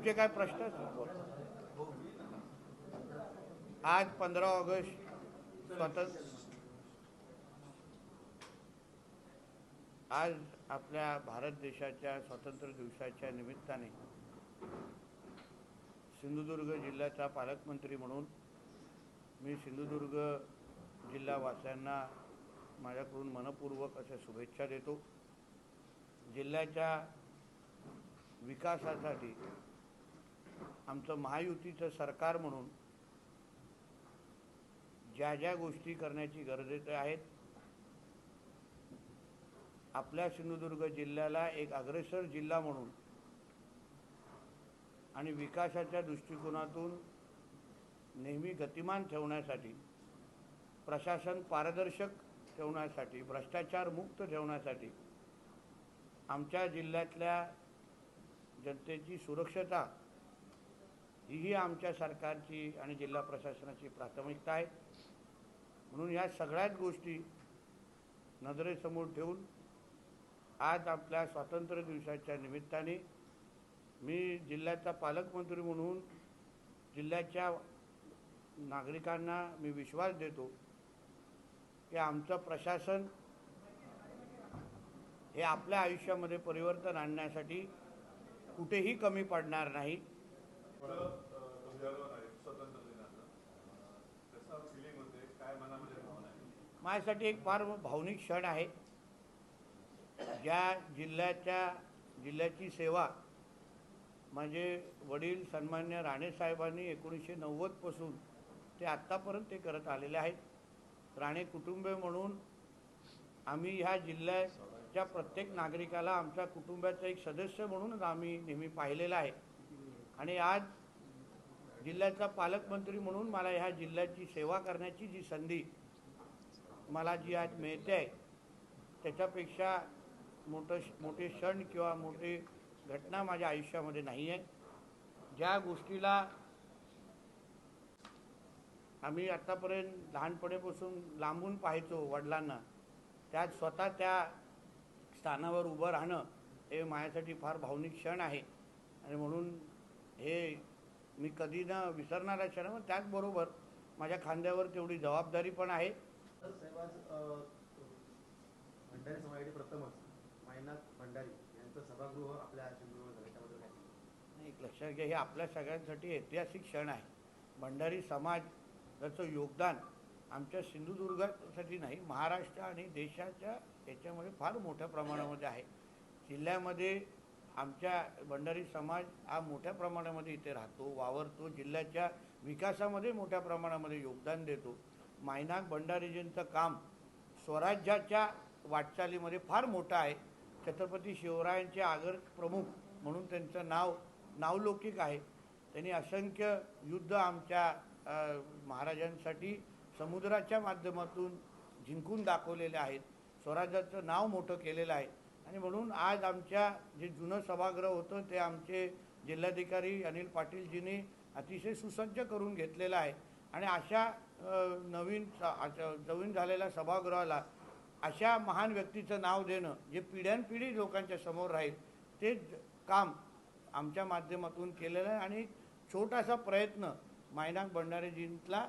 तुमचे काय प्रश्न आज पंधरा ऑगस्ट स्वतंत्र आज आपल्या भारत देशाच्या स्वातंत्र्य दिवसाच्या निमित्ताने सिंधुदुर्ग जिल्ह्याचा पालकमंत्री म्हणून मी सिंधुदुर्ग जिल्हावासियांना माझ्याकडून मनपूर्वक अशा शुभेच्छा देतो. जिल्ह्याच्या विकासासाठी आमचं महायुतीचं सरकार म्हणून ज्या ज्या गोष्टी करण्याची गरजेचे आहेत. आपल्या सिंधुदुर्ग जिल्ह्याला एक अग्रेसर जिल्हा म्हणून आणि विकासाच्या दृष्टिकोनातून नेहमी गतिमान ठेवण्यासाठी प्रशासन पारदर्शक ठेवण्यासाठी भ्रष्टाचार मुक्त ठेवण्यासाठी आमच्या जिल्ह्यातल्या जनतेची सुरक्षता हीही आमच्या सरकारची आणि जिल्हा प्रशासनाची प्राथमिकता आहे. म्हणून ह्या सगळ्याच गोष्टी नजरेसमोर ठेवून आज आपल्या स्वातंत्र्य दिवसाच्या निमित्ताने मी जिल्ह्याचा पालकमंत्री म्हणून जिल्ह्याच्या नागरिकांना मी विश्वास देतो की आमचं प्रशासन हे आपल्या आयुष्यामध्ये परिवर्तन आणण्यासाठी कुठेही कमी पडणार नाही. माझ्यासाठी एक फार भावनिक क्षण आहे. ज्या जिल्ह्याच्या जिल्ह्याची सेवा म्हणजे वडील सन्मान्य राणेसाहेबांनी एकोणीसशे नव्वदपासून ते आत्तापर्यंत ते करत आलेले आहेत. राणे कुटुंबे म्हणून आम्ही ह्या जिल्ह्याच्या प्रत्येक नागरिकाला आमच्या कुटुंबाचा एक सदस्य म्हणूनच आम्ही नेहमी पाहिलेला आहे. आणि आज जिल्ह्याचा पालकमंत्री म्हणून मला ह्या जिल्ह्याची सेवा करण्याची जी संधी मला जी आज मिळते आहे त्याच्यापेक्षा मोठं मोठे क्षण किंवा मोठी घटना माझ्या आयुष्यामध्ये नाही आहे. ज्या गोष्टीला आम्ही आत्तापर्यंत लहानपणीपासून लांबून पाहायचो वडिलांना त्यात स्वतः त्या स्थानावर उभं राहणं हे माझ्यासाठी फार भावनिक क्षण आहे. आणि म्हणून मी कधी न विसरणारा क्षण आहे. पण त्याचबरोबर माझ्या खांद्यावर तेवढी जबाबदारी पण आहे भंडारी समाजासाठी प्रथमच मायनाथ भंडारी यांचं सभागृह आपल्या सिंधुदुर्ग झालं त्याबद्दल काय सांगाल? एक लक्षात घ्या हे आपल्या सगळ्यांसाठी ऐतिहासिक क्षण आहे भंडारी समाजाचं योगदान आमच्या सिंधुदुर्गासाठी नाही महाराष्ट्र आणि देशाच्या याच्यामध्ये फार मोठ्या प्रमाणामध्ये आहे जिल्ह्यामध्ये आमच्या भंडारी समाज हा मोठ्या प्रमाणामध्ये इथे राहतो वावरतो जिल्ह्याच्या विकासामध्ये मोठ्या प्रमाणामध्ये योगदान देतो. मायनाक भंडारीजींचं काम स्वराज्याच्या वाटचालीमध्ये फार मोठं आहे. छत्रपती शिवरायांचे आगर प्रमुख म्हणून त्यांचं नाव नावलौकिक आहे. त्यांनी असंख्य युद्ध आमच्या महाराजांसाठी समुद्राच्या माध्यमातून जिंकून दाखवलेले आहेत. स्वराज्याचं नाव मोठं केलेलं आहे. आणि म्हणून आज आमच्या जे जुनं सभागृह होतं ते आमचे जिल्हाधिकारी अनिल पाटीलजींनी अतिशय सुसज्ज करून घेतलेलं आहे. आणि अशा नवीन स- अशा नवीन झालेल्या सभागृहाला अशा महान व्यक्तीचं नाव देणं जे पिढ्यानपिढी लोकांच्या समोर राहील ते काम आमच्या माध्यमातून केलेलं आहे. आणि छोटासा प्रयत्न मायनाक भंडारेजींतला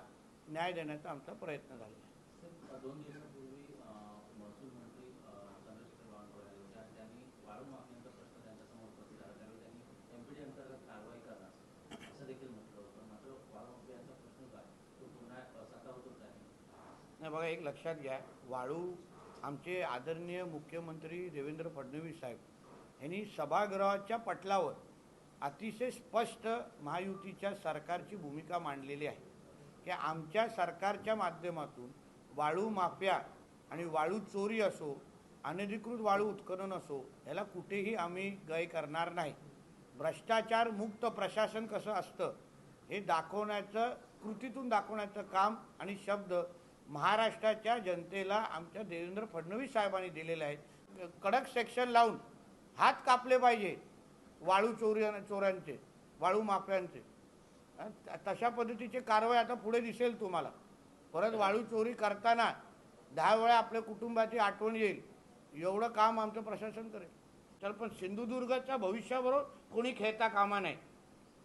न्याय देण्याचा आमचा प्रयत्न झालेला आहे सर, दोन दिवसापूर्वी अं, महसूल मंत्री अं, चंद्रशेखर बावनकुळे आले होते आणि त्यांनी वाळू माफियांचा प्रश्न त्यांच्यासमोर उपस्थित झाला त्यावेळी त्यांनी एमपीडी अंतर्गत कारवाई करणार असं देखील म्हटलं होतं मात्र वाळू माफियांचा प्रश्न काय तो पुन्हा साता होतो काय नाही बघा एक लक्षात घ्या. वाळू आमचे आदरणीय मुख्यमंत्री देवेंद्र फडणवीस साहेब यांनी सभागृहाच्या पटलावर अतिशय स्पष्ट महायुतीच्या सरकारची भूमिका मांडलेली आहे. की आमच्या सरकारच्या माध्यमातून वाळू माफिया आणि वाळू चोरी असो अनधिकृत वाळू उत्खनन असो याला कुठेही आम्ही गय करणार नाही. भ्रष्टाचार मुक्त प्रशासन कसं असतं हे दाखवण्याचं कृतीतून दाखवण्याचं काम आणि शब्द महाराष्ट्राच्या जनतेला आमच्या देवेंद्र फडणवीस साहेबांनी दिलेले आहेत. कडक सेक्शन लावून हात कापले पाहिजे. वाळू चोरी चोऱ्यांचे वाळू माफ्यांचे. तशा पद्धतीची कारवाई आता पुढे दिसेल तुम्हाला. परत वाळू चोरी करताना दहा वेळा आपल्या कुटुंबाची आठवण येईल. एवढं काम आमचं प्रशासन करेल. तर पण सिंधुदुर्गाच्या भविष्याबरोबर कोणी खेळता कामा नाही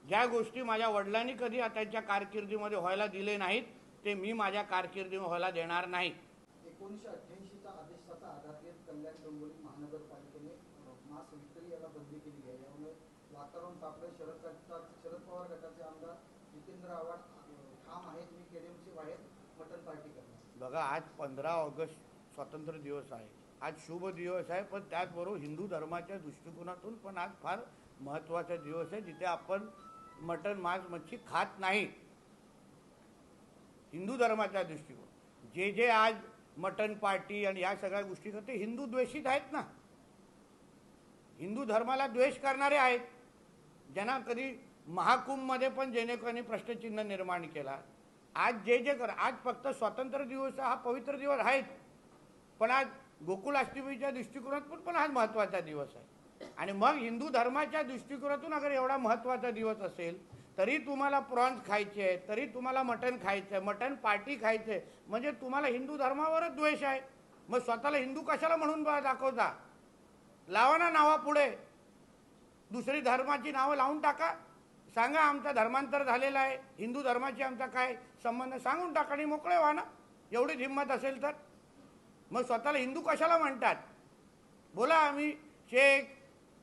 ज्या गोष्टी माझ्या वडिलांनी कधी त्यांच्या कारकिर्दीमध्ये व्हायला दिले नाहीत ते मी माझ्या कारकिर्दीमध्ये व्हायला देणार नाही. एकोणीसशे अठ्ठ्याऐंशीचा आदेशाचा आधार घेत कल्याण डोंबिवली महानगरपालिकेने अ, मांस विक्री याला बंदी केली आहे. यामुळे वातावरण तापलं शरद शरद पवार गटाचे आमदार जितेंद्र आव्हाड अ, ठाम आहेत. मी केडीएमसी बाहेर मटन पार्टी करणार. बघा आज पंधरा ऑगस्ट स्वातंत्र्य दिवस आहे. आज शुभ दिवस आहे पण त्याचबरोबर हिंदू धर्माच्या दृष्टिकोनातून पण आज फार महत्त्वाचा दिवस आहे जिथे आपण मटण मांस मच्छी खात नाही. हिंदू धर्माच्या दृष्टिकोन. जे जे आज मटन पार्टी आणि या सगळ्या गोष्टी ते हिंदू द्वेषित आहेत ना? हिंदू धर्माला द्वेष करणारे आहेत. ज्यांना कधी महाकुंभमध्ये पण जेणेकरून प्रश्नचिन्ह निर्माण केला. आज जे जे कर आज फक्त स्वातंत्र्य दिवस हा पवित्र दिवस आहेत. पण आज गोकुलाष्टमीच्या दृष्टिकोनातून पण हा महत्त्वाचा दिवस आहे. आणि मग हिंदू धर्माच्या दृष्टिकोनातून अगर एवढा महत्त्वाचा दिवस असेल तरी तुम्हाला प्रॉन्स खायचे आहे तरी तुम्हाला मटण खायचं आहे मटण पार्टी खायचं आहे. म्हणजे तुम्हाला हिंदू धर्मावरच द्वेष आहे. मग स्वतःला हिंदू कशाला म्हणून बा- दाखवता? लावा ना नावा पुढे. दुसरी धर्माची नावं लावून टाका. सांगा आमचा धर्मांतर झालेला आहे हिंदू धर्माची आमचा काय संबंध? सांगून टाका आणि मोकळे व्हा ना. एवढीच हिंमत असेल तर. मग स्वतःला हिंदू कशाला म्हणतात? बोला आम्ही शेख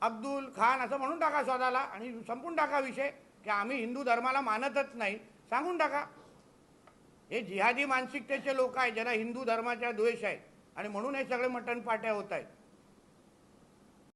अब्दुल खान असं म्हणून टाका स्वतःला आणि संपून टाका विषय. की आम्ही हिंदू धर्माला मानतच नाही. सांगून टाका. हे जिहादी मानसिकतेचे लोक आहेत ज्यांना हिंदू धर्माचा द्वेष आहे आणि म्हणून हे सगळे मटण पाट्या होत आहेत.